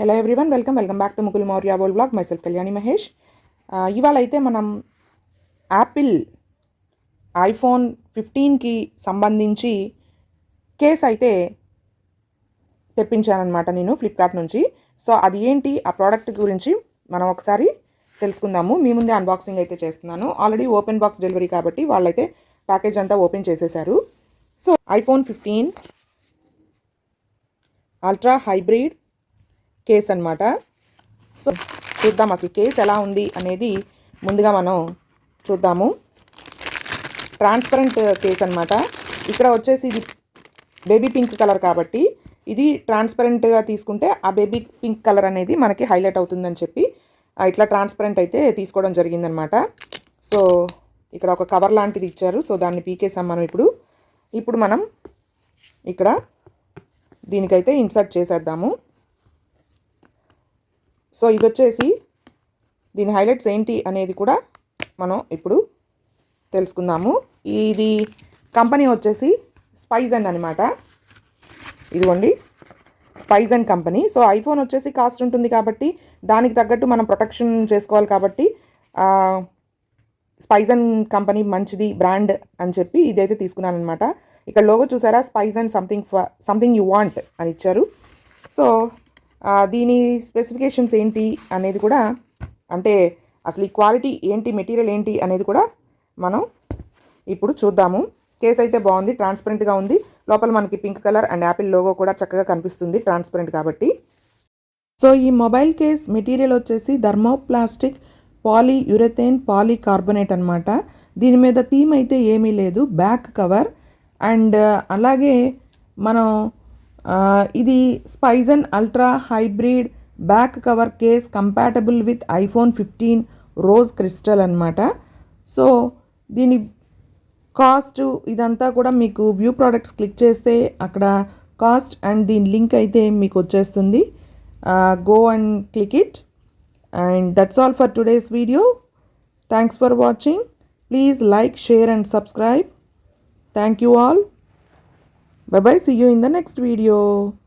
Hello everyone welcome welcome back to Mukul Maurya Bol blog myself Kalyani Mahesh ఇవాళ అయితే మనం Apple iPhone ఫిఫ్టీన్కి సంబంధించి case అయితే తెప్పించానమాట నేను ఫ్లిప్కార్ట్ నుంచి. సో అది ఏంటి? ఆ ప్రోడక్ట్ గురించి మనం ఒకసారి తెలుసుకుందాము. మీ ముందే అన్బాక్సింగ్ అయితే చేస్తున్నాను. ఆల్రెడీ ఓపెన్ బాక్స్ డెలివరీ కాబట్టి వాళ్ళైతే ప్యాకేజ్ అంతా ఓపెన్ చేసేసారు. So iPhone fifteen ultra hybrid case అనమాట సో చూద్దాం అసలు కేస్ ఎలా ఉంది అనేది ముందుగా మనం చూద్దాము. ట్రాన్స్పరెంట్ కేస్ అనమాట ఇక్కడ వచ్చేసి ఇది బేబీ పింక్ కలర్ కాబట్టి ఇది ట్రాన్స్పరెంట్గా తీసుకుంటే ఆ బేబీ పింక్ కలర్ అనేది మనకి హైలైట్ అవుతుందని చెప్పి ఇట్లా ట్రాన్స్పరెంట్ అయితే తీసుకోవడం జరిగిందనమాట సో ఇక్కడ ఒక కవర్ లాంటిది ఇచ్చారు. సో దాన్ని పీకేసాం మనం ఇప్పుడు. ఇప్పుడు మనం ఇక్కడ దీనికైతే ఇన్సర్ట్ చేసేద్దాము. సో ఇది వచ్చేసి దీని హైలైట్స్ ఏంటి అనేది కూడా మనం ఇప్పుడు తెలుసుకుందాము. ఇది కంపెనీ వచ్చేసి స్పైజన్ అనమాట ఇదిగోండి. Spigen company. సో ఐఫోన్ వచ్చేసి కాస్ట్ ఉంటుంది కాబట్టి దానికి తగ్గట్టు మనం ప్రొటెక్షన్ చేసుకోవాలి కాబట్టి స్పైజన్ కంపెనీ మంచిది బ్రాండ్ అని చెప్పి ఇదైతే తీసుకున్నాను అనమాట ఇక్కడ లోగో చూసారా? Spigen something something you want అని ఇచ్చారు. సో దీని స్పెసిఫికేషన్స్ ఏంటి అనేది కూడా అంటే అసలు ఈ క్వాలిటీ ఏంటి మెటీరియల్ ఏంటి అనేది కూడా మనం ఇప్పుడు చూద్దాము. కేస్ అయితే బాగుంది ట్రాన్స్పరెంట్గా ఉంది. లోపల మనకి pink colour and Apple logo కూడా చక్కగా కనిపిస్తుంది ట్రాన్స్పరెంట్ కాబట్టి. సో ఈ మొబైల్ కేస్ మెటీరియల్ వచ్చేసి thermoplastic polyurethane polycarbonate అనమాట దీని మీద థీమ్ అయితే ఏమీ లేదు బ్యాక్ కవర్ అండ్ అలాగే మనం ఇది Spigen ultra hybrid back cover case compatible with iPhone fifteen rose crystal అనమాట సో దీని కాస్ట్ ఇదంతా కూడా మీకు వ్యూ ప్రోడక్ట్స్ క్లిక్ చేస్తే అక్కడ కాస్ట్ అండ్ దీని లింక్ అయితే మీకు వచ్చేస్తుంది. Go and click it and that's all for today's video thanks for watching please like share and subscribe thank you all Bye bye. See you in the next video.